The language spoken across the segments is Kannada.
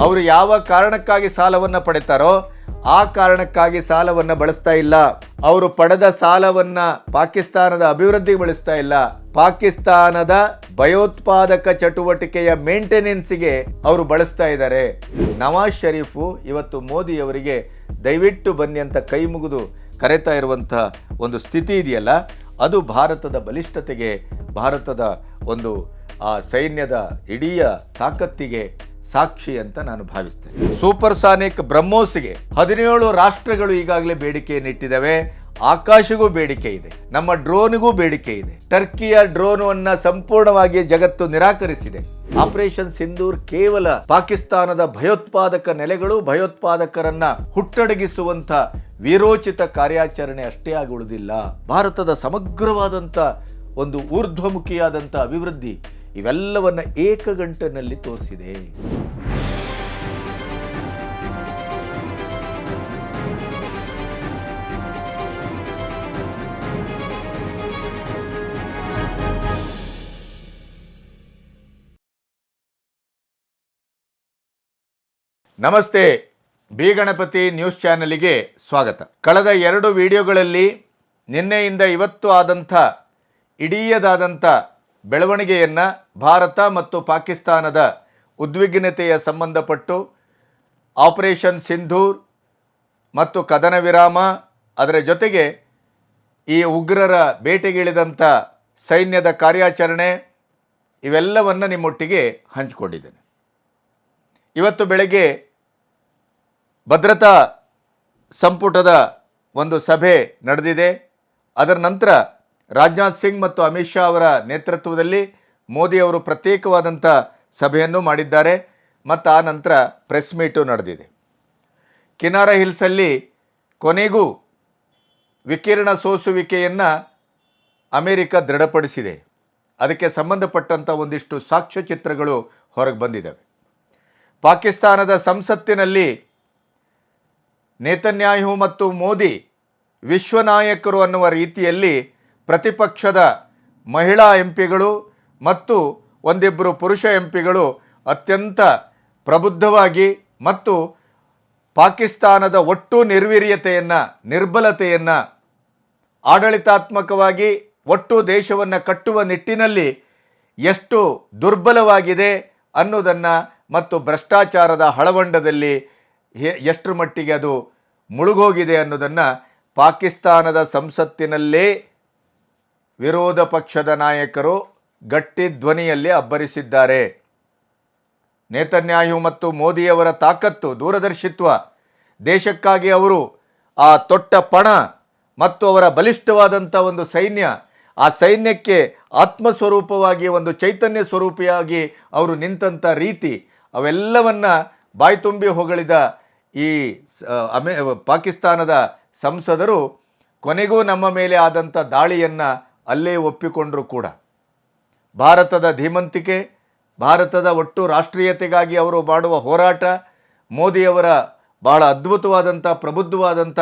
ಅವರು ಯಾವ ಕಾರಣಕ್ಕಾಗಿ ಸಾಲವನ್ನು ಪಡಿತಾರೋ ಆ ಕಾರಣಕ್ಕಾಗಿ ಸಾಲವನ್ನು ಬಳಸ್ತಾ ಇಲ್ಲ. ಅವರು ಪಡೆದ ಸಾಲವನ್ನ ಪಾಕಿಸ್ತಾನದ ಅಭಿವೃದ್ಧಿಗೆ ಬಳಸ್ತಾ ಇಲ್ಲ. ಪಾಕಿಸ್ತಾನದ ಭಯೋತ್ಪಾದಕ ಚಟುವಟಿಕೆಯ ಮೇಂಟೆನೆನ್ಸ್ಗೆ ಅವರು ಬಳಸ್ತಾ ಇದ್ದಾರೆ. ನವಾಜ್ ಶರೀಫು ಇವತ್ತು ಮೋದಿ ಅವರಿಗೆ ದಯವಿಟ್ಟು ಬನ್ನಿ ಅಂತ ಕೈ ಮುಗಿದು ಕರೆತಾ ಇರುವಂತಹ ಒಂದು ಸ್ಥಿತಿ ಇದೆಯಲ್ಲ, ಅದು ಭಾರತದ ಬಲಿಷ್ಠತೆಗೆ, ಭಾರತದ ಒಂದು, ಆ, ಸೈನ್ಯದ ಇಡೀ ತಾಕತ್ತಿಗೆ ಸಾಕ್ಷಿ ಅಂತ ನಾನು ಭಾವಿಸ್ತೇನೆ. ಸೂಪರ್ ಸಾನಿಕ್ ಬ್ರಹ್ಮೋಸ್ಗೆ ಹದಿನೇಳು ರಾಷ್ಟ್ರಗಳು ಈಗಾಗಲೇ ಬೇಡಿಕೆಯನ್ನು ಇಟ್ಟಿದ್ದಾವೆ. ಆಕಾಶಗೂ ಬೇಡಿಕೆ ಇದೆ. ನಮ್ಮ ಡ್ರೋನ್ಗೂ ಬೇಡಿಕೆ ಇದೆ. ಟರ್ಕಿಯ ಡ್ರೋನ್ ಅನ್ನ ಸಂಪೂರ್ಣವಾಗಿ ಜಗತ್ತು ನಿರಾಕರಿಸಿದೆ. ಆಪರೇಷನ್ ಸಿಂಧೂರ್ ಕೇವಲ ಪಾಕಿಸ್ತಾನದ ಭಯೋತ್ಪಾದಕ ನೆಲೆಗಳು, ಭಯೋತ್ಪಾದಕರನ್ನ ಹುಟ್ಟಡಗಿಸುವಂತ ವೀರೋಚಿತ ಕಾರ್ಯಾಚರಣೆ ಅಷ್ಟೇ ಆಗಿ ಉಳಿದಿಲ್ಲ ಭಾರತದ ಸಮಗ್ರವಾದಂತ ಒಂದು ಊರ್ಧ್ವಮುಖಿಯಾದಂಥ ಅಭಿವೃದ್ಧಿ ಇವೆಲ್ಲವನ್ನ ಏಕಗಂಟನಲ್ಲಿ ತೋರಿಸಿದೆ. ನಮಸ್ತೆ, ಬಿ ಗಣಪತಿ ನ್ಯೂಸ್ ಚಾನಲಿಗೆ ಸ್ವಾಗತ. ಕಳೆದ ಎರಡು ವಿಡಿಯೋಗಳಲ್ಲಿ ನಿನ್ನೆಯಿಂದ ಇವತ್ತು ಆದಂಥ, ಇಡೀಯದಾದಂಥ ಬೆಳವಣಿಗೆಯನ್ನು ಭಾರತ ಮತ್ತು ಪಾಕಿಸ್ತಾನದ ಉದ್ವಿಗ್ನತೆಯ ಸಂಬಂಧಪಟ್ಟು ಆಪರೇಷನ್ ಸಿಂಧೂರ್ ಮತ್ತು ಕದನ ವಿರಾಮ ಅದರ ಜೊತೆಗೆ ಈ ಉಗ್ರರ ಬೇಟೆಗಿಳಿದಂಥ ಸೈನ್ಯದ ಕಾರ್ಯಾಚರಣೆ ಇವೆಲ್ಲವನ್ನು ನಿಮ್ಮೊಟ್ಟಿಗೆ ಹಂಚಿಕೊಂಡಿದ್ದೇನೆ. ಇವತ್ತು ಬೆಳಗ್ಗೆ ಭದ್ರತಾ ಸಂಪುಟದ ಒಂದು ಸಭೆ ನಡೆದಿದೆ. ಅದರ ನಂತರ ರಾಜನಾಥ್ ಸಿಂಗ್ ಮತ್ತು ಅಮಿತ್ ಶಾ ಅವರ ನೇತೃತ್ವದಲ್ಲಿ ಮೋದಿ ಅವರು ಪ್ರತ್ಯೇಕವಾದಂಥ ಸಭೆಯನ್ನು ಮಾಡಿದ್ದಾರೆ. ಮತ್ತು ಆ ನಂತರ ಪ್ರೆಸ್ ಮೀಟು ನಡೆದಿದೆ. ಕಿನಾರ ಹಿಲ್ಸಲ್ಲಿ ಕೊನೆಗೂ ವಿಕಿರಣ ಸೋಸುವಿಕೆಯನ್ನು ಅಮೆರಿಕ ದೃಢಪಡಿಸಿದೆ. ಅದಕ್ಕೆ ಸಂಬಂಧಪಟ್ಟಂಥ ಒಂದಿಷ್ಟು ಸಾಕ್ಷ್ಯಚಿತ್ರಗಳು ಹೊರಗೆ ಬಂದಿದ್ದಾವೆ. ಪಾಕಿಸ್ತಾನದ ಸಂಸತ್ತಿನಲ್ಲಿ ನೇತನ್ಯಾಯು ಮತ್ತು ಮೋದಿ ವಿಶ್ವನಾಯಕರು ಅನ್ನುವ ರೀತಿಯಲ್ಲಿ ಪ್ರತಿಪಕ್ಷದ ಮಹಿಳಾ ಎಂ ಪಿಗಳು ಮತ್ತು ಒಂದಿಬ್ಬರು ಪುರುಷ ಎಂ ಪಿಗಳು ಅತ್ಯಂತ ಪ್ರಬುದ್ಧವಾಗಿ ಮತ್ತು ಪಾಕಿಸ್ತಾನದ ಒಟ್ಟು ನಿರ್ವೀರ್ಯತೆಯನ್ನು, ನಿರ್ಬಲತೆಯನ್ನು, ಆಡಳಿತಾತ್ಮಕವಾಗಿ ಒಟ್ಟು ದೇಶವನ್ನು ಕಟ್ಟುವ ನಿಟ್ಟಿನಲ್ಲಿ ಎಷ್ಟು ದುರ್ಬಲವಾಗಿದೆ ಅನ್ನೋದನ್ನು ಮತ್ತು ಭ್ರಷ್ಟಾಚಾರದ ಹಳವಂಡದಲ್ಲಿ ಎಷ್ಟರ ಮಟ್ಟಿಗೆ ಅದು ಮುಳುಗೋಗಿದೆ ಅನ್ನೋದನ್ನು ಪಾಕಿಸ್ತಾನದ ಸಂಸತ್ತಿನಲ್ಲೇ ವಿರೋಧ ಪಕ್ಷದ ನಾಯಕರು ಗಟ್ಟಿ ಧ್ವನಿಯಲ್ಲಿ ಅಬ್ಬರಿಸಿದ್ದಾರೆ. ನೇತನ್ಯಾಯು ಮತ್ತು ಮೋದಿಯವರ ತಾಕತ್ತು, ದೂರದರ್ಶಿತ್ವ, ದೇಶಕ್ಕಾಗಿ ಅವರು ಆ ತೊಟ್ಟ ಪಣ ಮತ್ತು ಅವರ ಬಲಿಷ್ಠವಾದಂಥ ಒಂದು ಸೈನ್ಯ, ಆ ಸೈನ್ಯಕ್ಕೆ ಆತ್ಮಸ್ವರೂಪವಾಗಿ ಒಂದು ಚೈತನ್ಯ ಸ್ವರೂಪಿಯಾಗಿ ಅವರು ನಿಂತಂಥ ರೀತಿ ಅವೆಲ್ಲವನ್ನ ಬಾಯ್ತುಂಬಿ ಹೊಗಳಿದ ಈ ಅಮೆ, ಪಾಕಿಸ್ತಾನದ ಸಂಸದರು ಕೊನೆಗೂ ನಮ್ಮ ಮೇಲೆ ಆದಂಥ ದಾಳಿಯನ್ನು ಅಲ್ಲೇ ಒಪ್ಪಿಕೊಂಡರು ಕೂಡ. ಭಾರತದ ಧೀಮಂತಿಕೆ, ಭಾರತದ ಒಟ್ಟು ರಾಷ್ಟ್ರೀಯತೆಗಾಗಿ ಅವರು ಮಾಡುವ ಹೋರಾಟ, ಮೋದಿಯವರ ಬಹಳ ಅದ್ಭುತವಾದಂಥ, ಪ್ರಬುದ್ಧವಾದಂಥ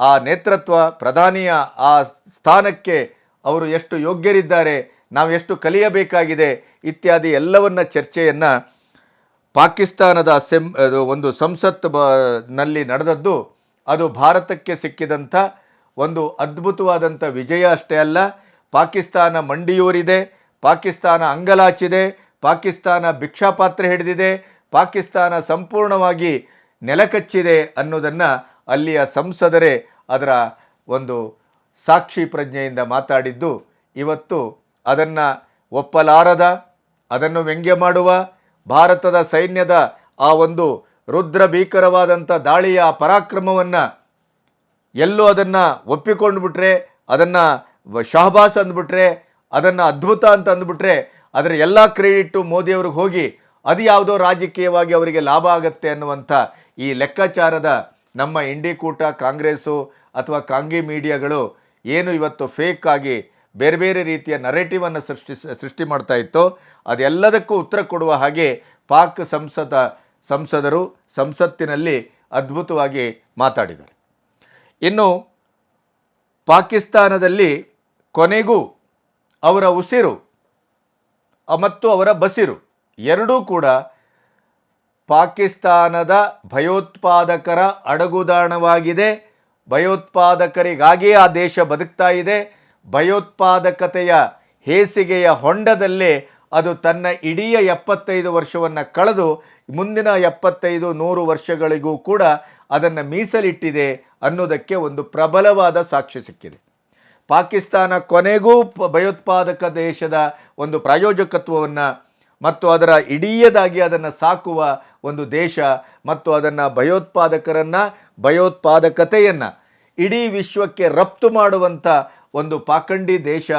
ಆ ನೇತೃತ್ವ, ಪ್ರಧಾನಿಯ ಆ ಸ್ಥಾನಕ್ಕೆ ಅವರು ಎಷ್ಟು ಯೋಗ್ಯರಿದ್ದಾರೆ, ನಾವು ಎಷ್ಟು ಕಲಿಯಬೇಕಾಗಿದೆ ಇತ್ಯಾದಿ ಎಲ್ಲವನ್ನ ಚರ್ಚೆಯನ್ನು ಪಾಕಿಸ್ತಾನದ ಅಸೆಂ ಒಂದು ಸಂಸತ್ನಲ್ಲಿ ನಡೆದದ್ದು, ಅದು ಭಾರತಕ್ಕೆ ಸಿಕ್ಕಿದಂಥ ಒಂದು ಅದ್ಭುತವಾದಂಥ ವಿಜಯ ಅಷ್ಟೇ ಅಲ್ಲ. ಪಾಕಿಸ್ತಾನ ಮಂಡಿಯೂರಿದೆ, ಪಾಕಿಸ್ತಾನ ಅಂಗಲಾಚಿದೆ, ಪಾಕಿಸ್ತಾನ ಭಿಕ್ಷಾಪಾತ್ರೆ ಹಿಡಿದಿದೆ, ಪಾಕಿಸ್ತಾನ ಸಂಪೂರ್ಣವಾಗಿ ನೆಲಕಚ್ಚಿದೆ ಅನ್ನೋದನ್ನು ಅಲ್ಲಿಯ ಸಂಸದರೇ ಅದರ ಒಂದು ಸಾಕ್ಷಿ ಪ್ರಜ್ಞೆಯಿಂದ ಮಾತಾಡಿದ್ದು, ಇವತ್ತು ಅದನ್ನು ಒಪ್ಪಲಾರದ, ಅದನ್ನು ವ್ಯಂಗ್ಯ ಮಾಡುವ, ಭಾರತದ ಸೈನ್ಯದ ಆ ಒಂದು ರುದ್ರ ಭೀಕರವಾದಂಥ ದಾಳಿಯ ಪರಾಕ್ರಮವನ್ನು ಎಲ್ಲೋ ಅದನ್ನು ಒಪ್ಪಿಕೊಂಡು ಬಿಟ್ರೆ ಅದನ್ನು ಶಹಬಾಸ್ ಅಂದ್ಬಿಟ್ರೆ, ಅದನ್ನು ಅದ್ಭುತ ಅಂತ ಅಂದ್ಬಿಟ್ರೆ, ಅದರ ಎಲ್ಲ ಕ್ರೆಡಿಟ್ಟು ಮೋದಿಯವ್ರಿಗೆ ಹೋಗಿ ಅದು ಯಾವುದೋ ರಾಜಕೀಯವಾಗಿ ಅವರಿಗೆ ಲಾಭ ಆಗತ್ತೆ ಅನ್ನುವಂಥ ಈ ಲೆಕ್ಕಾಚಾರದ ನಮ್ಮ ಇಂಡಿಕೂಟ ಕಾಂಗ್ರೆಸ್ಸು ಅಥವಾ ಕಾಂಗಿ ಮೀಡಿಯಾಗಳು ಏನು ಇವತ್ತು ಫೇಕ್ ಆಗಿ ಬೇರೆ ಬೇರೆ ರೀತಿಯ ನರೇಟಿವನ್ನು ಸೃಷ್ಟಿ ಸೃಷ್ಟಿ ಮಾಡ್ತಾ ಇತ್ತು. ಅದೆಲ್ಲದಕ್ಕೂ ಉತ್ತರ ಕೊಡುವ ಹಾಗೆ ಪಾಕ್ ಸಂಸದ, ಸಂಸದರು ಸಂಸತ್ತಿನಲ್ಲಿ ಅದ್ಭುತವಾಗಿ ಮಾತಾಡಿದ್ದಾರೆ. ಇನ್ನು ಪಾಕಿಸ್ತಾನದಲ್ಲಿ ಕೊನೆಗೂ ಅವರ ಉಸಿರು ಮತ್ತು ಅವರ ಬಸಿರು ಎರಡೂ ಕೂಡ ಪಾಕಿಸ್ತಾನದ ಭಯೋತ್ಪಾದಕರ ಅಡಗುದಾಣವಾಗಿದೆ. ಭಯೋತ್ಪಾದಕರಿಗಾಗಿಯೇ ಆ ದೇಶ ಬದುಕ್ತಾ ಇದೆ. ಭಯೋತ್ಪಾದಕತೆಯ ಹೇಸಿಗೆಯ ಹೊಂಡದಲ್ಲೇ ಅದು ತನ್ನ ಇಡೀ ಎಪ್ಪತ್ತೈದು ವರ್ಷವನ್ನು ಕಳೆದು ಮುಂದಿನ ಎಪ್ಪತ್ತೈದು ನೂರು ವರ್ಷಗಳಿಗೂ ಕೂಡ ಅದನ್ನು ಮೀಸಲಿಟ್ಟಿದೆ ಅನ್ನೋದಕ್ಕೆ ಒಂದು ಪ್ರಬಲವಾದ ಸಾಕ್ಷ್ಯ ಸಿಕ್ಕಿದೆ. ಪಾಕಿಸ್ತಾನ ಕೊನೆಗೂ ಭಯೋತ್ಪಾದಕ ದೇಶದ ಒಂದು ಪ್ರಾಯೋಜಕತ್ವವನ್ನು ಮತ್ತು ಅದರ ಇಡೀಯದಾಗಿ ಅದನ್ನು ಸಾಕುವ ಒಂದು ದೇಶ ಮತ್ತು ಅದನ್ನು ಭಯೋತ್ಪಾದಕರನ್ನು ಭಯೋತ್ಪಾದಕತೆಯನ್ನು ಇಡೀ ವಿಶ್ವಕ್ಕೆ ರಫ್ತು ಮಾಡುವಂಥ ಒಂದು ಪಾಖಂಡಿ ದೇಶ,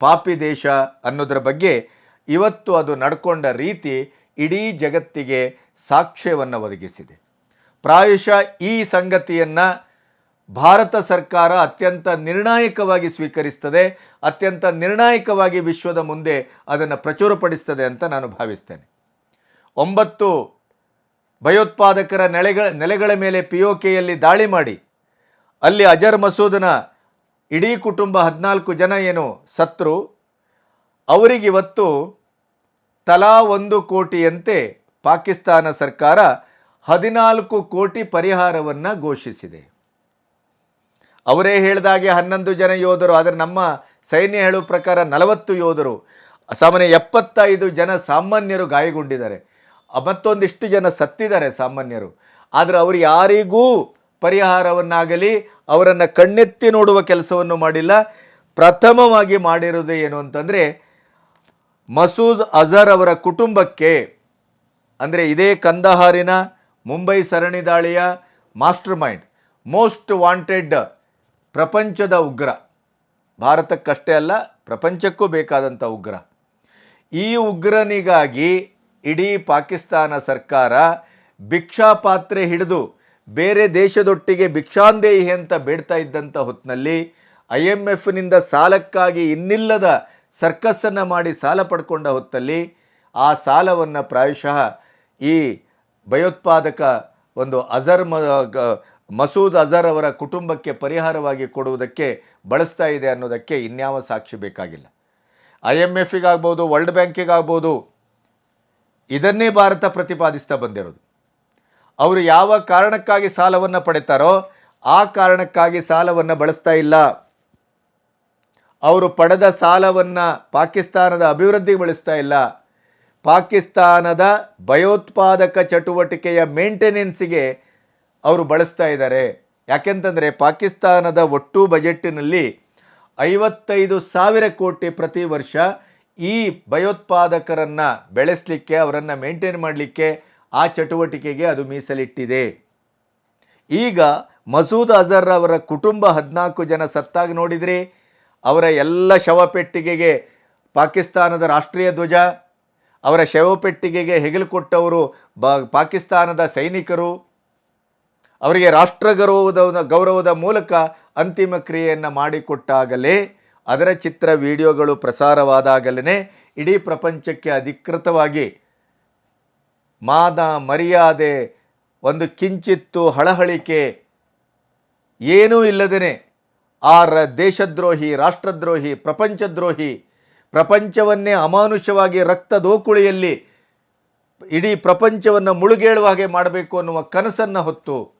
ಪಾಪಿ ದೇಶ ಅನ್ನೋದರ ಬಗ್ಗೆ ಇವತ್ತು ಅದು ನಡ್ಕೊಂಡ ರೀತಿ ಇಡೀ ಜಗತ್ತಿಗೆ ಸಾಕ್ಷ್ಯವನ್ನು ಒದಗಿಸಿದೆ. ಪ್ರಾಯಶಃ ಈ ಸಂಗತಿಯನ್ನು ಭಾರತ ಸರ್ಕಾರ ಅತ್ಯಂತ ನಿರ್ಣಾಯಕವಾಗಿ ಸ್ವೀಕರಿಸ್ತದೆ, ಅತ್ಯಂತ ನಿರ್ಣಾಯಕವಾಗಿ ವಿಶ್ವದ ಮುಂದೆ ಅದನ್ನು ಪ್ರಚುರಪಡಿಸ್ತದೆ ಅಂತ ನಾನು ಭಾವಿಸ್ತೇನೆ. ಒಂಬತ್ತು, ಭಯೋತ್ಪಾದಕರ ನೆಲೆಗಳ ನೆಲೆಗಳ ಮೇಲೆ ಪಿ ಒ ಕೆಯಲ್ಲಿ ದಾಳಿ ಮಾಡಿ, ಅಲ್ಲಿ ಅಜರ್ ಮಸೂದನ ಇಡೀ ಕುಟುಂಬ ಹದಿನಾಲ್ಕು ಜನ ಏನು ಸತ್ರು, ಅವರಿಗಿವತ್ತು ತಲಾ ಒಂದು ಕೋಟಿಯಂತೆ ಪಾಕಿಸ್ತಾನ ಸರ್ಕಾರ ಹದಿನಾಲ್ಕು ಕೋಟಿ ಪರಿಹಾರವನ್ನು ಘೋಷಿಸಿದೆ. ಅವರೇ ಹೇಳಿದಾಗೆ ಹನ್ನೊಂದು ಜನ ಯೋಧರು, ಆದರೆ ನಮ್ಮ ಸೈನ್ಯ ಹೇಳುವ ಪ್ರಕಾರ ನಲವತ್ತು ಯೋಧರು. ಸಾಮಾನ್ಯ ಎಪ್ಪತ್ತೈದು ಜನ ಸಾಮಾನ್ಯರು ಗಾಯಗೊಂಡಿದ್ದಾರೆ. ಮತ್ತೊಂದಿಷ್ಟು ಜನ ಸತ್ತಿದ್ದಾರೆ ಸಾಮಾನ್ಯರು. ಆದರೆ ಅವರು ಯಾರಿಗೂ ಪರಿಹಾರವನ್ನಾಗಲಿ, ಅವರನ್ನು ಕಣ್ಣೆತ್ತಿ ನೋಡುವ ಕೆಲಸವನ್ನು ಮಾಡಿಲ್ಲ. ಪ್ರಥಮವಾಗಿ ಮಾಡಿರೋದು ಏನು ಅಂತಂದರೆ, ಮಸೂದ್ ಅಜರ್ ಅವರ ಕುಟುಂಬಕ್ಕೆ, ಅಂದರೆ ಇದೇ ಕಂದಹಾರಿನ, ಮುಂಬೈ ಸರಣಿ ದಾಳಿಯ, ಮಾಸ್ಟರ್ ಮೈಂಡ್, ಮೋಸ್ಟ್ ವಾಂಟೆಡ್ ಪ್ರಪಂಚದ ಉಗ್ರ. ಭಾರತಕ್ಕಷ್ಟೇ ಅಲ್ಲ, ಪ್ರಪಂಚಕ್ಕೂ ಬೇಕಾದಂಥ ಉಗ್ರ. ಈ ಉಗ್ರನಿಗಾಗಿ ಇಡೀ ಪಾಕಿಸ್ತಾನ ಸರ್ಕಾರ ಭಿಕ್ಷಾಪಾತ್ರೆ ಹಿಡಿದು ಬೇರೆ ದೇಶದೊಟ್ಟಿಗೆ ಭಿಕ್ಷಾಂದೇಹಿ ಅಂತ ಬೇಡ್ತಾ ಇದ್ದಂಥ ಹೊತ್ತಿನಲ್ಲಿ ಐ ಎಂ ಎಫ್ನಿಂದ ಸಾಲಕ್ಕಾಗಿ ಇನ್ನಿಲ್ಲದ ಸರ್ಕಸ್ಸನ್ನು ಮಾಡಿ ಸಾಲ ಪಡ್ಕೊಂಡ ಹೊತ್ತಲ್ಲಿ ಆ ಸಾಲವನ್ನು ಪ್ರಾಯಶಃ ಈ ಭಯೋತ್ಪಾದಕ ಒಂದು ಅಜರ್ ಮಸೂದ್ ಅಜರ್ ಅವರ ಕುಟುಂಬಕ್ಕೆ ಪರಿಹಾರವಾಗಿ ಕೊಡುವುದಕ್ಕೆ ಬಳಸ್ತಾ ಇದೆ ಅನ್ನೋದಕ್ಕೆ ಇನ್ಯಾವ ಸಾಕ್ಷಿ ಬೇಕಾಗಿಲ್ಲ. ಐ ಎಂ ಎಫಿಗಾಗ್ಬೋದು, ವರ್ಲ್ಡ್ ಬ್ಯಾಂಕಿಗಾಗ್ಬೋದು, ಇದನ್ನೇ ಭಾರತ ಪ್ರತಿಪಾದಿಸ್ತಾ ಬಂದಿರೋದು. ಅವರು ಯಾವ ಕಾರಣಕ್ಕಾಗಿ ಸಾಲವನ್ನು ಪಡಿತಾರೋ ಆ ಕಾರಣಕ್ಕಾಗಿ ಸಾಲವನ್ನು ಬಳಸ್ತಾ ಇಲ್ಲ. ಅವರು ಪಡೆದ ಸಾಲವನ್ನು ಪಾಕಿಸ್ತಾನದ ಅಭಿವೃದ್ಧಿಗೆ ಬಳಸ್ತಾ ಇಲ್ಲ. ಪಾಕಿಸ್ತಾನದ ಭಯೋತ್ಪಾದಕ ಚಟುವಟಿಕೆಯ ಮೇಂಟೆನೆನ್ಸಿಗೆ ಅವರು ಬಳಸ್ತಾ ಇದ್ದಾರೆ. ಯಾಕೆಂತಂದರೆ ಪಾಕಿಸ್ತಾನದ ಒಟ್ಟು ಬಜೆಟ್ಟಿನಲ್ಲಿ ಐವತ್ತೈದು ಸಾವಿರ ಕೋಟಿ ಪ್ರತಿ ವರ್ಷ ಈ ಭಯೋತ್ಪಾದಕರನ್ನು ಬೆಳೆಸಲಿಕ್ಕೆ, ಅವರನ್ನು ಮೇಂಟೈನ್ ಮಾಡಲಿಕ್ಕೆ ಆ ಚಟುವಟಿಕೆಗೆ ಅದು ಮೀಸಲಿಟ್ಟಿದೆ. ಈಗ ಮಸೂದ್ ಅಜರ್ ಅವರ ಕುಟುಂಬ ಹದಿನಾಲ್ಕು ಜನ ಸತ್ತಾಗಿ ನೋಡಿದ್ರಿ ಅವರ ಎಲ್ಲ ಶವಪೆಟ್ಟಿಗೆಗೆ ಪಾಕಿಸ್ತಾನದ ರಾಷ್ಟ್ರೀಯ ಧ್ವಜ, ಅವರ ಶವಪೆಟ್ಟಿಗೆಗೆ ಹೆಗಲು ಕೊಟ್ಟವರು ಬ ಪಾಕಿಸ್ತಾನದ ಸೈನಿಕರು ಅವರಿಗೆ ರಾಷ್ಟ್ರ ಗೌರವದ ಗೌರವದ ಮೂಲಕ ಅಂತಿಮ ಕ್ರಿಯೆಯನ್ನು ಮಾಡಿಕೊಟ್ಟಾಗಲೇ ಅದರ ಚಿತ್ರ ವಿಡಿಯೋಗಳು ಪ್ರಸಾರವಾದಾಗಲೇ ಇಡೀ ಪ್ರಪಂಚಕ್ಕೆ ಅಧಿಕೃತವಾಗಿ ಮಾದ ಮರ್ಯಾದೆ ಒಂದು ಕಿಂಚಿತ್ತು ಹಳಹಳಿಕೆ ಏನೂ ಇಲ್ಲದೇ ಆ ರ ದೇಶದ್ರೋಹಿ, ರಾಷ್ಟ್ರದ್ರೋಹಿ, ಪ್ರಪಂಚದ್ರೋಹಿ, ಪ್ರಪಂಚವನ್ನೇ ಅಮಾನುಷವಾಗಿ ರಕ್ತ ದೋಕುಳಿಯಲ್ಲಿ ಇಡೀ ಪ್ರಪಂಚವನ್ನು ಮುಳುಗೇಳುವ ಹಾಗೆ ಮಾಡಬೇಕು ಅನ್ನುವ ಕನಸನ್ನು ಹೊತ್ತು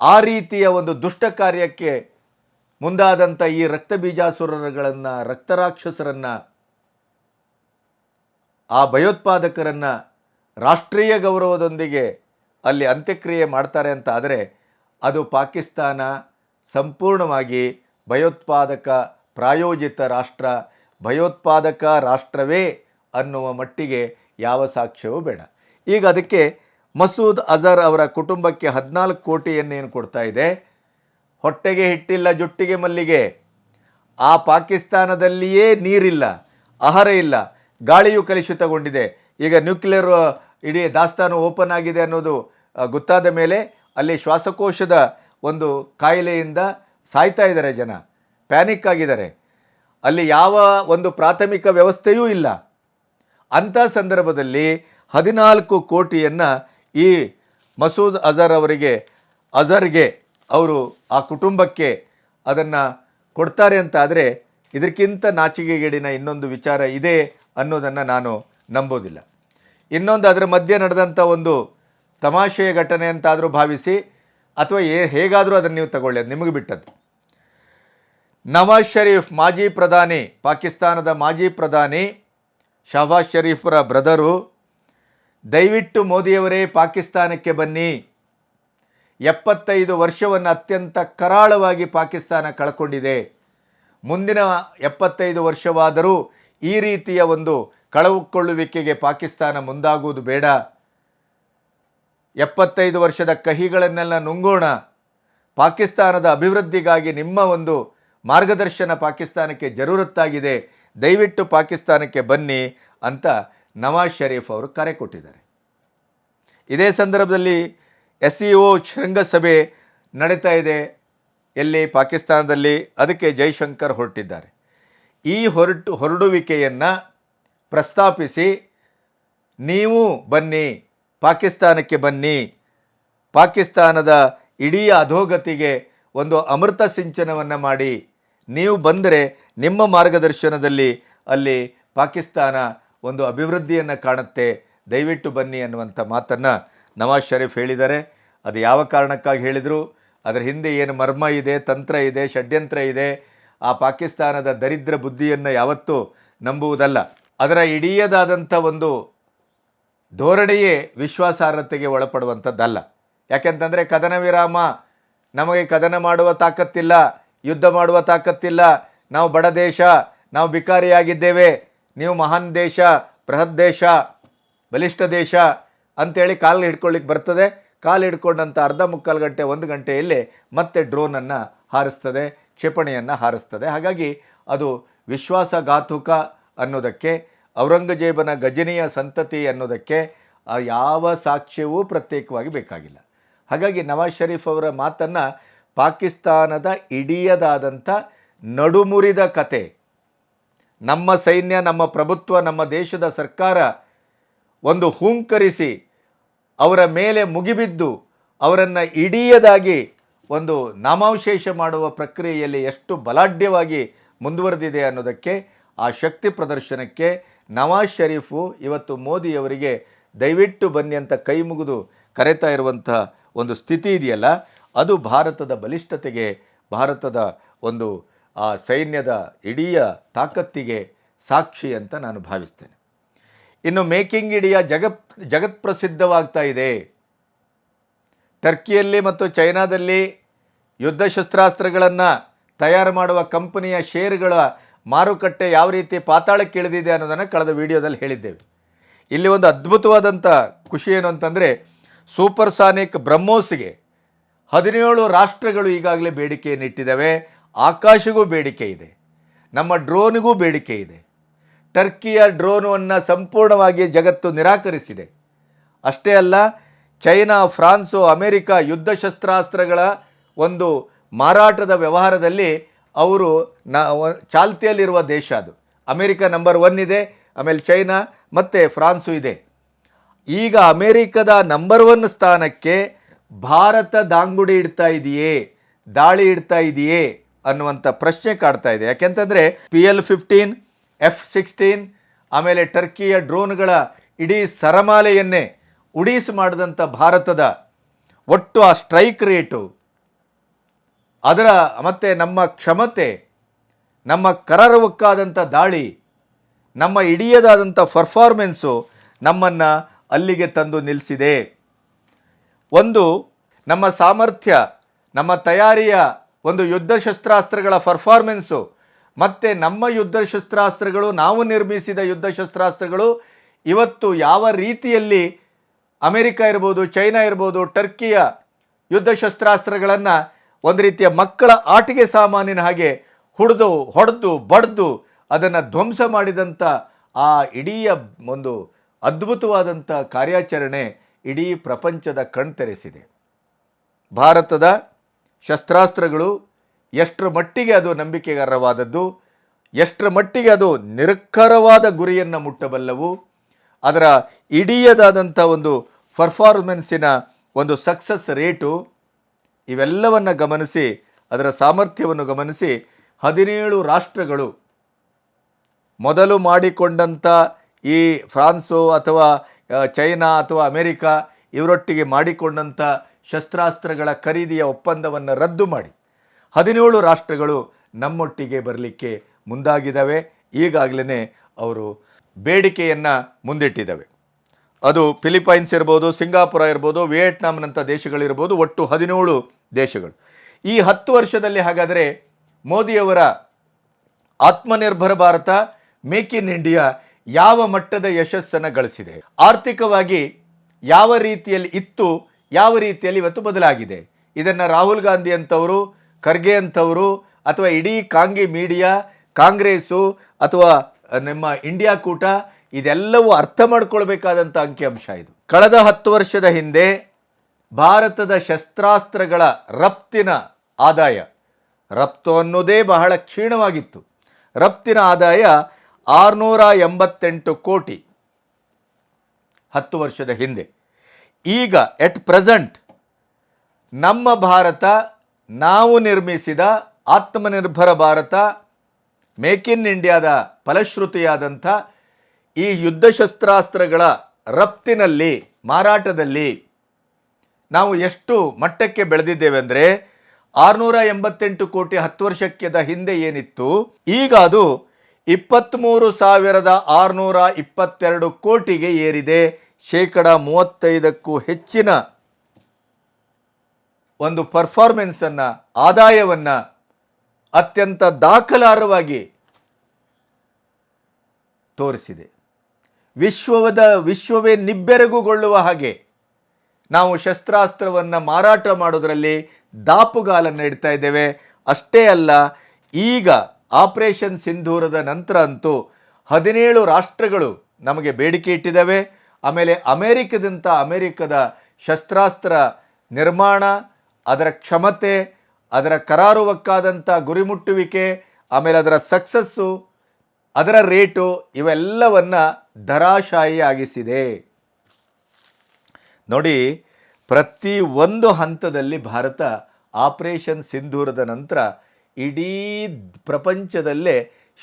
ಆ ರೀತಿಯ ಒಂದು ದುಷ್ಟ ಕಾರ್ಯಕ್ಕೆ ಮುಂದಾದಂಥ ಈ ರಕ್ತ ಬೀಜಾಸುರಗಳನ್ನು ರಕ್ತರಾಕ್ಷಸರನ್ನು, ಆ ಭಯೋತ್ಪಾದಕರನ್ನು ರಾಷ್ಟ್ರೀಯ ಗೌರವದೊಂದಿಗೆ ಅಲ್ಲಿ ಅಂತ್ಯಕ್ರಿಯೆ ಮಾಡ್ತಾರೆ ಅಂತ ಆದರೆ ಅದು ಪಾಕಿಸ್ತಾನ ಸಂಪೂರ್ಣವಾಗಿ ಭಯೋತ್ಪಾದಕ, ಪ್ರಾಯೋಜಿತ ರಾಷ್ಟ್ರ, ಭಯೋತ್ಪಾದಕ ರಾಷ್ಟ್ರವೇ ಅನ್ನುವ ಮಟ್ಟಿಗೆ ಯಾವ ಸಾಕ್ಷ್ಯವೂ ಬೇಡ. ಈಗ ಅದಕ್ಕೆ ಮಸೂದ್ ಅಜರ್ ಅವರ ಕುಟುಂಬಕ್ಕೆ ಹದಿನಾಲ್ಕು ಕೋಟಿಯನ್ನೇನು ಕೊಡ್ತಾ ಇದೆ? ಹೊಟ್ಟೆಗೆ ಹಿಟ್ಟಿಲ್ಲ, ಜುಟ್ಟಿಗೆ ಮಲ್ಲಿಗೆ. ಆ ಪಾಕಿಸ್ತಾನದಲ್ಲಿಯೇ ನೀರಿಲ್ಲ ಆಹಾರ ಇಲ್ಲ, ಗಾಳಿಯು ಕಲುಷಿತಗೊಂಡಿದೆ. ಈಗ ನ್ಯೂಕ್ಲಿಯರ್, ಇಡೀ ದಾಸ್ತಾನು ಓಪನ್ ಆಗಿದೆ ಅನ್ನೋದು ಗೊತ್ತಾದ ಮೇಲೆ ಅಲ್ಲಿ ಶ್ವಾಸಕೋಶದ ಒಂದು ಕಾಯಿಲೆಯಿಂದ ಸಾಯ್ತಾ ಇದ್ದಾರೆ ಜನ. ಪ್ಯಾನಿಕ್ ಆಗಿದ್ದಾರೆ. ಅಲ್ಲಿ ಯಾವ ಒಂದು ಪ್ರಾಥಮಿಕ ವ್ಯವಸ್ಥೆಯೂ ಇಲ್ಲ. ಅಂಥ ಸಂದರ್ಭದಲ್ಲಿ ಹದಿನಾಲ್ಕು ಕೋಟಿಯನ್ನು ಈ ಮಸೂದ್ ಅಜರ್ ಅವರಿಗೆ, ಅಜರ್ಗೆ ಅವರು ಆ ಕುಟುಂಬಕ್ಕೆ ಅದನ್ನು ಕೊಡ್ತಾರೆ ಅಂತ ಆದರೆ ಇದಕ್ಕಿಂತ ನಾಚಿಕೆಗೇಡಿನ ಇನ್ನೊಂದು ವಿಚಾರ ಇದೆ ಅನ್ನೋದನ್ನು ನಾನು ನಂಬೋದಿಲ್ಲ. ಇನ್ನೊಂದು ಅದರ ಮಧ್ಯೆ ನಡೆದಂಥ ಒಂದು ತಮಾಷೆಯ ಘಟನೆ ಅಂತಾದರೂ ಭಾವಿಸಿ ಅಥವಾ ಏ ಹೇಗಾದರೂ ಅದನ್ನು ನೀವು ತಗೊಳ್ಳಿ, ಅದು ನಿಮಗೆ ಬಿಟ್ಟದ್ದು. ನವಾಜ್ ಷರೀಫ್ ಮಾಜಿ ಪ್ರಧಾನಿ, ಪಾಕಿಸ್ತಾನದ ಮಾಜಿ ಪ್ರಧಾನಿ ಶಹಬಾಜ್ ಷರೀಫರ ಬ್ರದರು ದಯವಿಟ್ಟು ಮೋದಿಯವರೇ ಪಾಕಿಸ್ತಾನಕ್ಕೆ ಬನ್ನಿ. ಎಪ್ಪತ್ತೈದು ವರ್ಷವನ್ನು ಅತ್ಯಂತ ಕರಾಳವಾಗಿ ಪಾಕಿಸ್ತಾನ ಕಳ್ಕೊಂಡಿದೆ. ಮುಂದಿನ ಎಪ್ಪತ್ತೈದು ವರ್ಷವಾದರೂ ಈ ರೀತಿಯ ಒಂದು ಕಳವುಕೊಳ್ಳುವಿಕೆಗೆ ಪಾಕಿಸ್ತಾನ ಮುಂದಾಗುವುದು ಬೇಡ. ಎಪ್ಪತ್ತೈದು ವರ್ಷದ ಕಹಿಗಳನ್ನೆಲ್ಲ ನುಂಗೋಣ. ಪಾಕಿಸ್ತಾನದ ಅಭಿವೃದ್ಧಿಗಾಗಿ ನಿಮ್ಮ ಒಂದು ಮಾರ್ಗದರ್ಶನ ಪಾಕಿಸ್ತಾನಕ್ಕೆ ಜರೂರತ್ತಾಗಿದೆ. ದಯವಿಟ್ಟು ಪಾಕಿಸ್ತಾನಕ್ಕೆ ಬನ್ನಿ ಅಂತ ನವಾಜ್ ಶರೀಫ್ ಅವರು ಕರೆ ಕೊಟ್ಟಿದ್ದಾರೆ. ಇದೇ ಸಂದರ್ಭದಲ್ಲಿ ಎಸ್ ಸಿ ಒ ಶೃಂಗಸಭೆ ನಡೀತಾ ಇದೆ. ಎಲ್ಲಿ ಪಾಕಿಸ್ತಾನದಲ್ಲಿ ಅದಕ್ಕೆ ಜೈಶಂಕರ್ ಹೊರಟಿದ್ದಾರೆ. ಈ ಹೊರಟು, ಹೊರಡುವಿಕೆಯನ್ನು ಪ್ರಸ್ತಾಪಿಸಿ, ನೀವು ಬನ್ನಿ, ಪಾಕಿಸ್ತಾನಕ್ಕೆ ಬನ್ನಿ, ಪಾಕಿಸ್ತಾನದ ಇಡೀ ಅಧೋಗತಿಗೆ ಒಂದು ಅಮೃತ ಸಿಂಚನವನ್ನು ಮಾಡಿ, ನೀವು ಬಂದರೆ ನಿಮ್ಮ ಮಾರ್ಗದರ್ಶನದಲ್ಲಿ ಅಲ್ಲಿ ಪಾಕಿಸ್ತಾನ ಒಂದು ಅಭಿವೃದ್ಧಿಯನ್ನು ಕಾಣುತ್ತೆ. ದಯವಿಟ್ಟು ಬನ್ನಿ ಅನ್ನುವಂಥ ಮಾತನ್ನು ನವಾಜ್ ಶರೀಫ್ ಹೇಳಿದ್ದಾರೆ. ಅದು ಯಾವ ಕಾರಣಕ್ಕಾಗಿ ಹೇಳಿದರು? ಅದರ ಹಿಂದೆ ಏನು ಮರ್ಮ ಇದೆ, ತಂತ್ರ ಇದೆ, ಷಡ್ಯಂತ್ರ ಇದೆ, ಆ ಪಾಕಿಸ್ತಾನದ ದರಿದ್ರ ಬುದ್ಧಿಯನ್ನು ಯಾವತ್ತೂ ನಂಬುವುದಲ್ಲ. ಅದರ ಇಡೀಯದಾದಂಥ ಒಂದು ಧೋರಣೆಯೇ ವಿಶ್ವಾಸಾರ್ಹತೆಗೆ ಒಳಪಡುವಂಥದ್ದಲ್ಲ ಯಾಕೆಂತಂದರೆ ಕದನ ವಿರಾಮ, ನಮಗೆ ಕದನ ಮಾಡುವ ತಾಕತ್ತಿಲ್ಲ, ಯುದ್ಧ ಮಾಡುವ ತಾಕತ್ತಿಲ್ಲ, ನಾವು ಬಡ ದೇಶ, ನಾವು ಬಿಕಾರಿಯಾಗಿದ್ದೇವೆ ನೀವು ಮಹಾನ್ ದೇಶ, ಬೃಹತ್ ದೇಶ, ಬಲಿಷ್ಠ ದೇಶ ಅಂತೇಳಿ ಕಾಲು ಹಿಡ್ಕೊಳ್ಳಿಕ್ಕೆ ಬರ್ತದೆ. ಕಾಲು ಹಿಡ್ಕೊಂಡಂಥ ಅರ್ಧ ಮುಕ್ಕಾಲು ಗಂಟೆ, ಒಂದು ಗಂಟೆಯಲ್ಲಿ ಮತ್ತೆ ಡ್ರೋನನ್ನು ಹಾರಿಸ್ತದೆ, ಕ್ಷಿಪಣಿಯನ್ನು ಹಾರಿಸ್ತದೆ. ಹಾಗಾಗಿ ಅದು ವಿಶ್ವಾಸಘಾತುಕ ಅನ್ನೋದಕ್ಕೆ, ಔರಂಗಜೇಬನ ಗಜನಿಯ ಸಂತತಿ ಅನ್ನೋದಕ್ಕೆ ಯಾವ ಸಾಕ್ಷ್ಯವೂ ಪ್ರತ್ಯೇಕವಾಗಿ ಬೇಕಾಗಿಲ್ಲ. ಹಾಗಾಗಿ ನವಾಜ್ ಷರೀಫ್ ಅವರ ಮಾತನ್ನು ಪಾಕಿಸ್ತಾನದ ಇಡಿಯದಾದಂಥ ನಡುಮುರಿದ ಕತೆ ನಮ್ಮ ಸೈನ್ಯ, ನಮ್ಮ ಪ್ರಭುತ್ವ, ನಮ್ಮ ದೇಶದ ಸರ್ಕಾರ ಒಂದು ಹೂಂಕರಿಸಿ ಅವರ ಮೇಲೆ ಮುಗಿಬಿದ್ದು ಅವರನ್ನು ಇಡಿಯದಾಗಿ ಒಂದು ನಾಮಾವಶೇಷ ಮಾಡುವ ಪ್ರಕ್ರಿಯೆಯಲ್ಲಿ ಎಷ್ಟು ಬಲಾಢ್ಯವಾಗಿ ಮುಂದುವರೆದಿದೆ ಅನ್ನೋದಕ್ಕೆ, ಆ ಶಕ್ತಿ ಪ್ರದರ್ಶನಕ್ಕೆ ನವಾಜ್ ಷರೀಫು ಇವತ್ತು ಮೋದಿಯವರಿಗೆ ದಯವಿಟ್ಟು ಬನ್ನಿ ಅಂತ ಕೈ ಮುಗಿದು ಕರೆತಾ ಇರುವಂಥ ಒಂದು ಸ್ಥಿತಿ ಇದೆಯಲ್ಲ, ಅದು ಭಾರತದ ಬಲಿಷ್ಠತೆಗೆ, ಭಾರತದ ಒಂದು ಆ ಸೈನ್ಯದ ಇಡೀ ತಾಕತ್ತಿಗೆ ಸಾಕ್ಷಿ ಅಂತ ನಾನು ಭಾವಿಸ್ತೇನೆ. ಇನ್ನು ಮೇಕಿಂಗ್ ಇಡಿಯಾ ಜಗತ್ ಜಗತ್ಪ್ರಸಿದ್ಧವಾಗ್ತಾ ಇದೆ. ಟರ್ಕಿಯಲ್ಲಿ ಮತ್ತು ಚೈನಾದಲ್ಲಿ ಯುದ್ಧ ಶಸ್ತ್ರಾಸ್ತ್ರಗಳನ್ನು ತಯಾರು ಮಾಡುವ ಕಂಪನಿಯ ಷೇರುಗಳ ಮಾರುಕಟ್ಟೆ ಯಾವ ರೀತಿ ಪಾತಾಳಕ್ಕೆ ಇಳಿದಿದೆ ಅನ್ನೋದನ್ನು ಕಳೆದ ವಿಡಿಯೋದಲ್ಲಿ ಹೇಳಿದ್ದೇವೆ. ಇಲ್ಲಿ ಒಂದು ಅದ್ಭುತವಾದಂಥ ಖುಷಿ ಏನು ಅಂತಂದರೆ ಸೂಪರ್ಸಾನಿಕ್ ಬ್ರಹ್ಮೋಸ್ಗೆ ಹದಿನೇಳು ರಾಷ್ಟ್ರಗಳು ಈಗಾಗಲೇ ಬೇಡಿಕೆಯನ್ನು ಇಟ್ಟಿದ್ದಾವೆ ಆಕಾಶಗೂ ಬೇಡಿಕೆ ಇದೆ, ನಮ್ಮ ಡ್ರೋನಿಗೂ ಬೇಡಿಕೆ ಇದೆ. ಟರ್ಕಿಯ ಡ್ರೋನನ್ನು ಸಂಪೂರ್ಣವಾಗಿ ಜಗತ್ತು ನಿರಾಕರಿಸಿದೆ. ಅಷ್ಟೇ ಅಲ್ಲ, ಚೈನಾ, ಫ್ರಾನ್ಸು, ಅಮೆರಿಕ ಯುದ್ಧ ಶಸ್ತ್ರಾಸ್ತ್ರಗಳ ಒಂದು ಮಾರಾಟದ ವ್ಯವಹಾರದಲ್ಲಿ ಅವರು ನ ಚಾಲ್ತಿಯಲ್ಲಿರುವ ದೇಶ ಅದು. ಅಮೆರಿಕ ನಂಬರ್ ಒನ್ ಇದೆ, ಆಮೇಲೆ ಚೈನಾ ಮತ್ತು ಫ್ರಾನ್ಸು ಇದೆ. ಈಗ ಅಮೆರಿಕದ ನಂಬರ್ ಒನ್ ಸ್ಥಾನಕ್ಕೆ ಭಾರತ ದಾಂಗುಡಿ ಇಡ್ತಾ ಇದೆಯೇ, ದಾಳಿ ಇಡ್ತಾ ಇದೆಯೇ? ಅನ್ನುವಂಥ ಪ್ರಶ್ನೆ ಕಾಡ್ತಾ ಇದೆ. ಯಾಕೆಂತಂದರೆ P L fifteen F sixteen ಆಮೇಲೆ ಟರ್ಕಿಯ ಡ್ರೋನ್ಗಳ ಇಡೀ ಸರಮಾಲೆಯನ್ನೇ ಉಡೀಸು ಮಾಡಿದಂಥ ಭಾರತದ ಒಟ್ಟು ಆ ಸ್ಟ್ರೈಕ್ ರೇಟು, ಅದರ ಮತ್ತು ನಮ್ಮ ಕ್ಷಮತೆ, ನಮ್ಮ ಕರಾರವಕ್ಕಾದಂಥ ದಾಳಿ, ನಮ್ಮ ಇಡಿಯದಾದಂಥ ಪರ್ಫಾರ್ಮೆನ್ಸು ನಮ್ಮನ್ನು ಅಲ್ಲಿಗೆ ತಂದು ನಿಲ್ಲಿಸಿದೆ ಒಂದು, ನಮ್ಮ ಸಾಮರ್ಥ್ಯ, ನಮ್ಮ ತಯಾರಿಯ ಒಂದು ಯುದ್ಧ ಶಸ್ತ್ರಾಸ್ತ್ರಗಳ ಪರ್ಫಾರ್ಮೆನ್ಸು ಮತ್ತು ನಮ್ಮ ಯುದ್ಧ ಶಸ್ತ್ರಾಸ್ತ್ರಗಳು, ನಾವು ನಿರ್ಮಿಸಿದ ಯುದ್ಧ ಶಸ್ತ್ರಾಸ್ತ್ರಗಳು, ಇವತ್ತು ಯಾವ ರೀತಿಯಲ್ಲಿ ಅಮೆರಿಕ ಇರ್ಬೋದು, ಚೈನಾ ಇರ್ಬೋದು, ಟರ್ಕಿಯ ಯುದ್ಧ ಶಸ್ತ್ರಾಸ್ತ್ರಗಳನ್ನು ಒಂದು ರೀತಿಯ ಮಕ್ಕಳ ಆಟಿಕೆ ಸಾಮಾನಿನ ಹಾಗೆ ಹುಡಿದು, ಹೊಡೆದು, ಬಡ್ದು, ಅದನ್ನು ಧ್ವಂಸ ಮಾಡಿದಂಥ ಆ ಇಡೀ ಒಂದು ಅದ್ಭುತವಾದಂಥ ಕಾರ್ಯಾಚರಣೆ ಇಡೀ ಪ್ರಪಂಚದ ಕಣ್ತೆರೆಸಿದೆ. ಭಾರತದ ಶಸ್ತ್ರಾಸ್ತ್ರಗಳು ಎಷ್ಟರ ಮಟ್ಟಿಗೆ ಅದು ನಂಬಿಕೆಗಾರವಾದದ್ದು, ಎಷ್ಟರ ಮಟ್ಟಿಗೆ ಅದು ನಿರಕ್ಕರವಾದ ಗುರಿಯನ್ನು ಮುಟ್ಟಬಲ್ಲವು, ಅದರ ಇಡಿಯದಾದಂಥ ಒಂದು ಪರ್ಫಾರ್ಮೆನ್ಸಿನ ಒಂದು ಸಕ್ಸಸ್ ರೇಟು, ಇವೆಲ್ಲವನ್ನು ಗಮನಿಸಿ, ಅದರ ಸಾಮರ್ಥ್ಯವನ್ನು ಗಮನಿಸಿ ಹದಿನೇಳು ರಾಷ್ಟ್ರಗಳು ಮೊದಲು ಮಾಡಿಕೊಂಡಂಥ ಈ ಫ್ರಾನ್ಸು ಅಥವಾ ಚೈನಾ ಅಥವಾ ಅಮೇರಿಕಾ ಇವರೊಟ್ಟಿಗೆ ಮಾಡಿಕೊಂಡಂಥ ಶಸ್ತ್ರಾಸ್ತ್ರಗಳ ಖರೀದಿಯ ಒಪ್ಪಂದವನ್ನು ರದ್ದು ಮಾಡಿ. ಹದಿನೇಳು ರಾಷ್ಟ್ರಗಳು ನಮ್ಮೊಟ್ಟಿಗೆ ಬರಲಿಕ್ಕೆ ಮುಂದಾಗಿದ್ದಾವೆ. ಈಗಾಗಲೇ ಅವರು ಬೇಡಿಕೆಯನ್ನು ಮುಂದಿಟ್ಟಿದ್ದಾವೆ. ಅದು ಫಿಲಿಪೈನ್ಸ್ ಇರ್ಬೋದು, ಸಿಂಗಾಪುರ ಇರ್ಬೋದು, ವಿಯೆಟ್ನಾಂನಂಥ ದೇಶಗಳಿರ್ಬೋದು, ಒಟ್ಟು ಹದಿನೇಳು ದೇಶಗಳು. ಈ ಹತ್ತು ವರ್ಷದಲ್ಲಿ ಹಾಗಾದರೆ ಮೋದಿಯವರ Atmanirbhar Bharat, make in India ಯಾವ ಮಟ್ಟದ ಯಶಸ್ಸನ್ನು ಗಳಿಸಿದೆ? ಆರ್ಥಿಕವಾಗಿ ಯಾವ ರೀತಿಯಲ್ಲಿ ಇತ್ತು? ಯಾವ ರೀತಿಯಲ್ಲಿ ಇವತ್ತು ಬದಲಾಗಿದೆ? ಇದನ್ನು ರಾಹುಲ್ ಗಾಂಧಿ ಅಂಥವರು ಖರ್ಗೆ ಅಂಥವರು ಅಥವಾ ಇಡೀ ಕಾಂಗಿ ಮೀಡಿಯಾ, ಕಾಂಗ್ರೆಸ್ಸು, ಅಥವಾ ನಿಮ್ಮ ಇಂಡಿಯಾ ಕೂಟ, ಇದೆಲ್ಲವೂ ಅರ್ಥ ಮಾಡ್ಕೊಳ್ಬೇಕಾದಂಥ ಅಂಕಿಅಂಶ ಇದು. ಕಳೆದ ಹತ್ತು ವರ್ಷದ ಹಿಂದೆ ಭಾರತದ ಶಸ್ತ್ರಾಸ್ತ್ರಗಳ ರಫ್ತಿನ ಆದಾಯ ರಫ್ತು ಅನ್ನೋದೇ ಬಹಳ ಕ್ಷೀಣವಾಗಿತ್ತು. ರಫ್ತಿನ ಆದಾಯ ಆರುನೂರ ಎಂಬತ್ತೆಂಟು ಕೋಟಿ ಹತ್ತು ವರ್ಷದ ಹಿಂದೆ. ಈಗ ಎಟ್ ಪ್ರೆಸೆಂಟ್ ನಮ್ಮ ಭಾರತ, ನಾವು ನಿರ್ಮಿಸಿದ ಆತ್ಮನಿರ್ಭರ ಭಾರತ ಮೇಕ್ ಇನ್ ಇಂಡಿಯಾದ ಫಲಶ್ರುತಿಯಾದಂಥ ಈ ಯುದ್ಧ ಶಸ್ತ್ರಾಸ್ತ್ರಗಳ ರಫ್ತಿನಲ್ಲಿ, ಮಾರಾಟದಲ್ಲಿ ನಾವು ಎಷ್ಟು ಮಟ್ಟಕ್ಕೆ ಬೆಳೆದಿದ್ದೇವೆ ಅಂದರೆ ಆರುನೂರ ಎಂಬತ್ತೆಂಟು ಕೋಟಿ ಹತ್ತು ವರ್ಷಕ್ಕೆದ ಹಿಂದೆ ಏನಿತ್ತು, ಈಗ ಅದು ಇಪ್ಪತ್ತ್ಮೂರು ಸಾವಿರದ ಆರುನೂರ ಇಪ್ಪತ್ತೆರಡು ಕೋಟಿಗೆ ಏರಿದೆ. ಶೇಕಡ ಮೂವತ್ತೈದಕ್ಕೂ ಹೆಚ್ಚಿನ ಒಂದು ಪರ್ಫಾರ್ಮೆನ್ಸನ್ನು ಆದಾಯವನ್ನು ಅತ್ಯಂತ ದಾಖಲಾರವಾಗಿ ತೋರಿಸಿದೆ. ವಿಶ್ವದ ವಿಶ್ವವೇ ನಿಬ್ಬೆರಗುಗೊಳ್ಳುವ ಹಾಗೆ ನಾವು ಶಸ್ತ್ರಾಸ್ತ್ರವನ್ನು ಮಾರಾಟ ಮಾಡೋದರಲ್ಲಿ ದಾಪುಗಾಲನ್ನು ಇಡ್ತಾ ಇದ್ದೇವೆ. ಅಷ್ಟೇ ಅಲ್ಲ, ಈಗ ಆಪರೇಷನ್ ಸಿಂಧೂರದ ನಂತರ ಅಂತೂ ಹದಿನೇಳು ರಾಷ್ಟ್ರಗಳು ನಮಗೆ ಬೇಡಿಕೆ ಇಟ್ಟಿದ್ದಾವೆ. ಆಮೇಲೆ ಅಮೇರಿಕದಂಥ ಅಮೇರಿಕದ ಶಸ್ತ್ರಾಸ್ತ್ರ ನಿರ್ಮಾಣ, ಅದರ ಕ್ಷಮತೆ, ಅದರ ಕರಾರುವಕ್ಕಾದಂಥ ಗುರಿ ಮುಟ್ಟುವಿಕೆ ಆಮೇಲೆ ಅದರ ಸಕ್ಸಸ್ಸು, ಅದರ ರೇಟು ಇವೆಲ್ಲವನ್ನು ಧರಾಶಾಹಿಯಾಗಿಸಿದೆ ನೋಡಿ, ಪ್ರತಿ ಒಂದು ಹಂತದಲ್ಲಿ ಭಾರತ ಆಪರೇಷನ್ ಸಿಂಧೂರದ ನಂತರ ಇಡೀ ಪ್ರಪಂಚದಲ್ಲೇ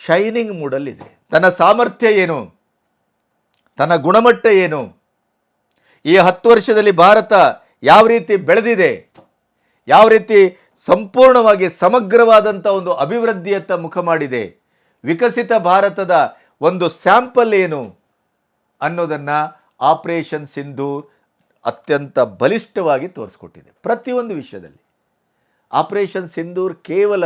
ಶೈನಿಂಗ್ ಮೂಡಲ್ಲಿದೆ ತನ್ನ ಸಾಮರ್ಥ್ಯ ಏನು? ತನ್ನ ಗುಣಮಟ್ಟ ಏನು? ಈ ಹತ್ತು ವರ್ಷದಲ್ಲಿ ಭಾರತ ಯಾವ ರೀತಿ ಬೆಳೆದಿದೆ? ಯಾವ ರೀತಿ ಸಂಪೂರ್ಣವಾಗಿ ಸಮಗ್ರವಾದಂಥ ಒಂದು ಅಭಿವೃದ್ಧಿಯತ್ತ ಮುಖ ಮಾಡಿದೆ? ವಿಕಸಿತ ಭಾರತದ ಒಂದು ಸ್ಯಾಂಪಲ್ ಏನು? ಅನ್ನೋದನ್ನು ಆಪರೇಷನ್ ಸಿಂಧು ಅತ್ಯಂತ ಬಲಿಷ್ಠವಾಗಿ ತೋರಿಸ್ಕೊಟ್ಟಿದೆ ಪ್ರತಿಯೊಂದು ವಿಷಯದಲ್ಲಿ. ಆಪರೇಷನ್ ಸಿಂಧೂರ್ ಕೇವಲ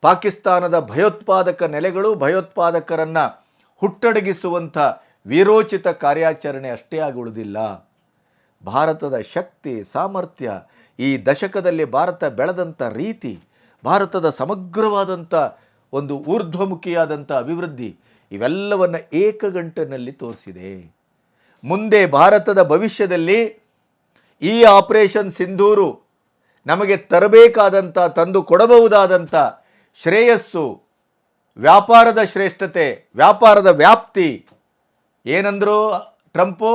ಪಾಕಿಸ್ತಾನದ ಭಯೋತ್ಪಾದಕ ನೆಲೆಗಳು ಭಯೋತ್ಪಾದಕರನ್ನು ಹುಟ್ಟಡಗಿಸುವಂಥ ವಿರೋಚಿತ ಕಾರ್ಯಾಚರಣೆ ಅಷ್ಟೇ ಆಗಿ ಉಳಿದಿಲ್ಲ. ಭಾರತದ ಶಕ್ತಿ, ಸಾಮರ್ಥ್ಯ, ಈ ದಶಕದಲ್ಲಿ ಭಾರತ ಬೆಳೆದಂಥ ರೀತಿ, ಭಾರತದ ಸಮಗ್ರವಾದಂಥ ಒಂದು ಊರ್ಧ್ವಮುಖಿಯಾದಂಥ ಅಭಿವೃದ್ಧಿ, ಇವೆಲ್ಲವನ್ನು ಏಕಗಂಟನಲ್ಲಿ ತೋರಿಸಿದೆ. ಮುಂದೆ ಭಾರತದ ಭವಿಷ್ಯದಲ್ಲಿ ಈ ಆಪರೇಷನ್ ಸಿಂಧೂರು ನಮಗೆ ತರಬೇಕಾದಂಥ, ತಂದು ಕೊಡಬಹುದಾದಂಥ ಶ್ರೇಯಸ್ಸು ವ್ಯಾಪಾರದ ಶ್ರೇಷ್ಠತೆ, ವ್ಯಾಪಾರದ ವ್ಯಾಪ್ತಿ. ಏನಂದ್ರು ಟ್ರಂಪು,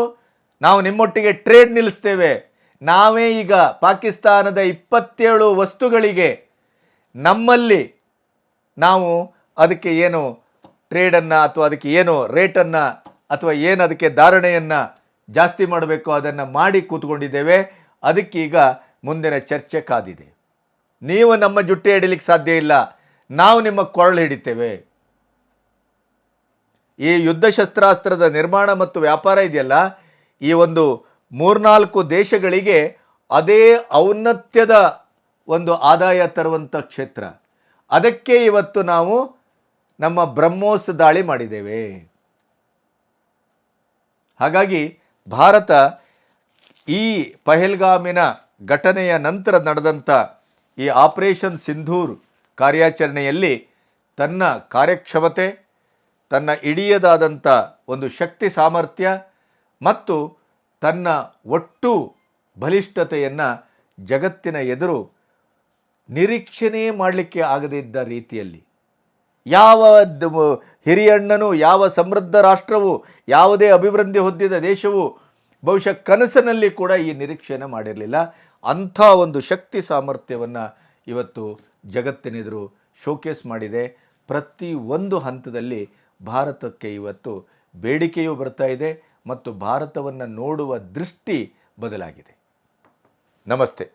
ನಾವು ನಿಮ್ಮೊಟ್ಟಿಗೆ ಟ್ರೇಡ್ ನಿಲ್ಲಿಸ್ತೇವೆ. ನಾವೇ ಈಗ ಪಾಕಿಸ್ತಾನದ ಇಪ್ಪತ್ತೇಳು ವಸ್ತುಗಳಿಗೆ ನಮ್ಮಲ್ಲಿ ನಾವು ಅದಕ್ಕೆ ಏನು ಟ್ರೇಡನ್ನು ಅಥವಾ ಅದಕ್ಕೆ ಏನು ರೇಟನ್ನು ಅಥವಾ ಏನು ಅದಕ್ಕೆ ಧಾರಣೆಯನ್ನು ಜಾಸ್ತಿ ಮಾಡಬೇಕು ಅದನ್ನು ಮಾಡಿ ಕೂತ್ಕೊಂಡಿದ್ದೇವೆ. ಅದಕ್ಕೀಗ ಮುಂದಿನ ಚರ್ಚೆ ಕಾದಿದೆ. ನೀವು ನಮ್ಮ ಜುಟ್ಟಿ ಹಿಡಿಲಿಕ್ಕೆ ಸಾಧ್ಯ ಇಲ್ಲ. ನಾವು ನಿಮ್ಮ ಕೊರಳು ಹಿಡಿತೇವೆ. ಈ ಯುದ್ಧ ಶಸ್ತ್ರಾಸ್ತ್ರದ ನಿರ್ಮಾಣ ಮತ್ತು ವ್ಯಾಪಾರ ಇದೆಯಲ್ಲ, ಈ ಒಂದು ಮೂರ್ನಾಲ್ಕು ದೇಶಗಳಿಗೆ ಅದೇ ಔನ್ನತ್ಯದ ಒಂದು ಆದಾಯ ತರುವಂಥ ಕ್ಷೇತ್ರ. ಅದಕ್ಕೆ ಇವತ್ತು ನಾವು ನಮ್ಮ ಬ್ರಹ್ಮೋಸ್ ದಾಳಿ ಮಾಡಿದ್ದೇವೆ. ಹಾಗಾಗಿ ಭಾರತ ಈ ಪಹಲ್ಗಾಮಿನ ಘಟನೆಯ ನಂತರ ನಡೆದಂಥ ಈ ಆಪರೇಷನ್ ಸಿಂಧೂರ್ ಕಾರ್ಯಾಚರಣೆಯಲ್ಲಿ ತನ್ನ ಕಾರ್ಯಕ್ಷಮತೆ, ತನ್ನ ಇಡಿಯದಾದಂಥ ಒಂದು ಶಕ್ತಿ ಸಾಮರ್ಥ್ಯ ಮತ್ತು ತನ್ನ ಒಟ್ಟು ಬಲಿಷ್ಠತೆಯನ್ನು ಜಗತ್ತಿನ ಎದುರು ನಿರೀಕ್ಷಣೆ ಮಾಡಲಿಕ್ಕೆ ಆಗದಿದ್ದ ರೀತಿಯಲ್ಲಿ. ಯಾವ ಹಿರಿಯಣ್ಣನು ಯಾವ ಸಮೃದ್ಧ ರಾಷ್ಟ್ರವು, ಯಾವುದೇ ಅಭಿವೃದ್ಧಿ ಹೊಂದಿದ ದೇಶವು ಬಹುಶಃ ಕನಸಿನಲ್ಲಿ ಕೂಡ ಈ ನಿರೀಕ್ಷೆಯನ್ನು ಮಾಡಿರಲಿಲ್ಲ. ಅಂಥ ಒಂದು ಶಕ್ತಿ ಸಾಮರ್ಥ್ಯವನ್ನು ಇವತ್ತು ಜಗತ್ತಿನೆದುರು ಶೋಕೇಸ್ ಮಾಡಿದೆ. ಪ್ರತಿ ಒಂದು ಹಂತದಲ್ಲಿ ಭಾರತಕ್ಕೆ ಇವತ್ತು ಬೇಡಿಕೆಯೂ ಬರ್ತಾ ಇದೆ ಮತ್ತು ಭಾರತವನ್ನು ನೋಡುವ ದೃಷ್ಟಿ ಬದಲಾಗಿದೆ. ನಮಸ್ತೆ.